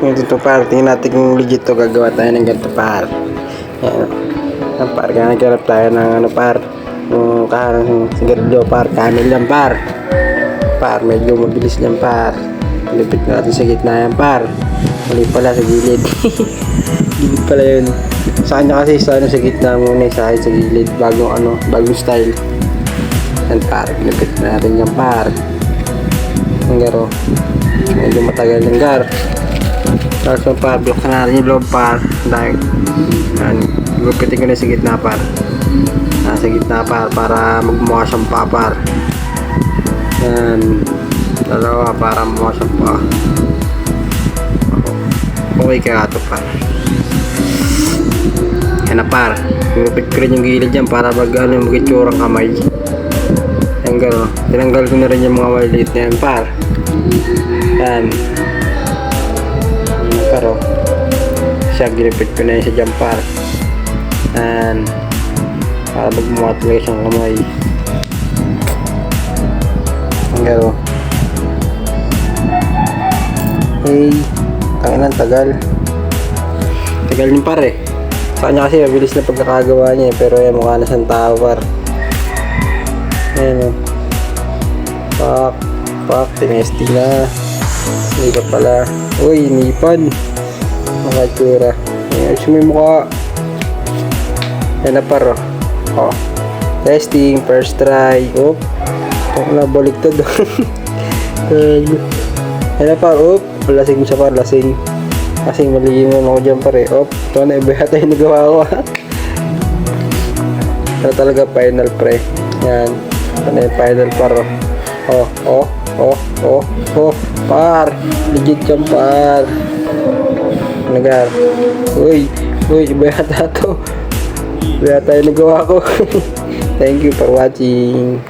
Ito to par, tingnan natin kung legit to gagawa tayo ng ganito par. Yan. Yan par, kaya naghanap tayo ng ano par. Yung kaharang sigarilyo par, kanin lang par. Par, medyo mabilis lang par. Lipit natin sa gitna yan par. Mali pala sa gilid. gilid pala yun. Sa kanya kasi sa, ano, sa gitna muna sa sa gilid. Bagong ano, bagong style. Yan par, lipit natin yan par. Ang garo. Medyo matagal ng gar. Tapos yung par, block na natin yung loob par. Dahil, yan, gupitin ko na sa gitna par. Nasa gitna par para magmukha siyang papar. Yan. Dalawa para mukha siyang pa. Okay kaya ito par. Yan na par. Gupit ko rin yung gilid dyan para pag ano yung magitsurang kamay. Yan gano'n. Tinanggal ko na rin yung mga maliit na yan par. Yan. Paro. Siya ginipit ko na yun sa jampar. Yan. Para magmukha talaga siyang kamay. Garo. Hey. Tangin ang tagal. Tagal niyo pare. Sa kanya kasi mabilis na pagkakagawa niya eh, pero yan mukha na siyang tao par. Ayan o. Pak. Pak. Tinesti na. Hindi pala. Uy, nipan. Makatsura. Ayan, yung mukha. Yan na paro. Oh. Testing. First try. Oh. Oh, nabaliktad. Yan na paro. Oh. Lasing siya par. Lasing. Lasing maliingon ako dyan pare. Oh. Ito na iba yata yung nagawa ko. Ito talaga final pre. Yan. Ito na yung final paro. Oh. Oh. Oh. Oh. Oh. Par. Legit yan par. Nagar. Uy. Uy. Iba yata to. Iba yata yung nagawa ko. Thank you for watching.